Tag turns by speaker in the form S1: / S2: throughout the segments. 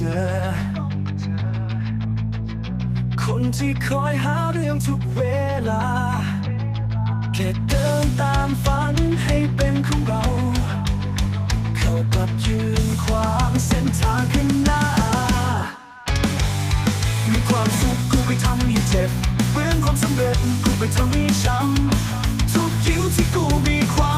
S1: เจอ คนที่คอยหาเรื่องทุกเวลาแค่เดินตามฝันให้เป็นของเรา เขากลับยืนขวางเส้นทางข้างหน้า มีความสุขกูไปทำให้เจ็บเพื่อนความสำเร็จกูไปทำให้ช้ำทุกยิ้มที่กูมีความ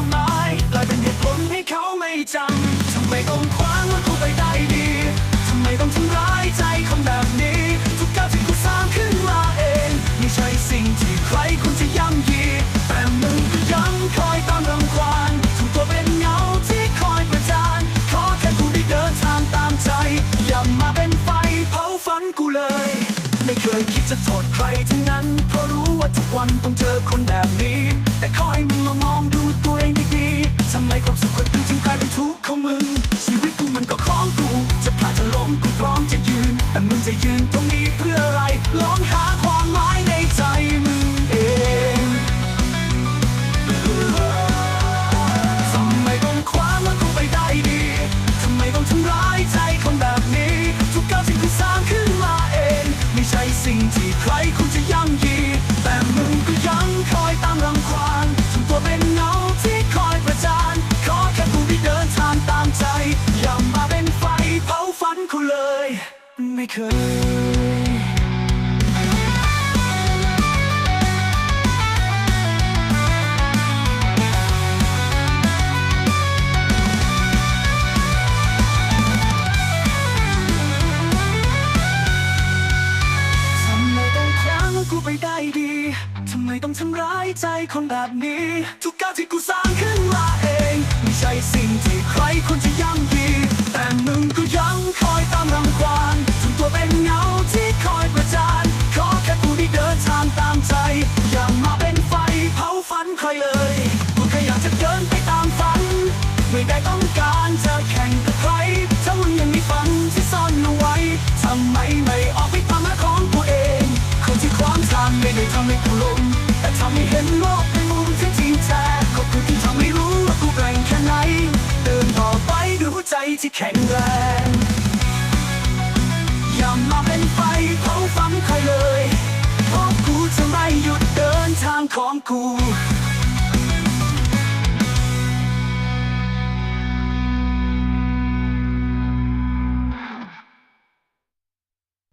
S1: ยคิดจะโทษใครทั้งนั้น เพราะรู้ว่าทุกวันต้องเจอคนแบบนี้ แต่ขอให้มึงลองมองดูตัวเองดีๆทำไมความสุขคนอื่นจึงกลายเป็นทุกข์ของมึง ชีวิตกูมันก็ของกู จะพลาดจะล้มกูพร้อมจะยืน แต่มึงจะยืนตรงนี้เพื่ออะไรร้อง สิ่งที่ใครคงจะยั่งยีแต่มึงก็ยังคอยตามรังควานทำตัวเป็นเงาที่คอยประจาน ขอแค่ผู้ที่เดินทางตามใจ อย่ามาเป็นไฟเผาฝันคุณเลย ไม่เคย กูไปได้ดีทำไมต้องทำร้ายใจคนแบบนี้ ทุกก้าวที่กูสร้างขึ้นมาเอง ไม่ใช่สิ่งที่ใครควรจะย่ำยีแต่มึงก็ยังคอยตามรังควานทำตัวเป็นเงาที่คอยประจานขอแค่กูได้เดินทางตามใจ อย่ามาเป็นไฟเผาฝันใครเลย กูแค่อยากจะเดินไปตามฝัน ไม่ได้ต้องการจะแข่งกับำให้กูล้มแต่ทำให้เห็นโลกในมุมที่จริงแท้ขอบคุณที่ทำให้รู้ว่ากูแกร่งแค่ไหน เดินต่อไปด้วยหัวใจที่แข็งแรงอย่ามาเป็นไฟเผาฝันใครเลยเพราะกูจะไม่หยุดเดินทางของกู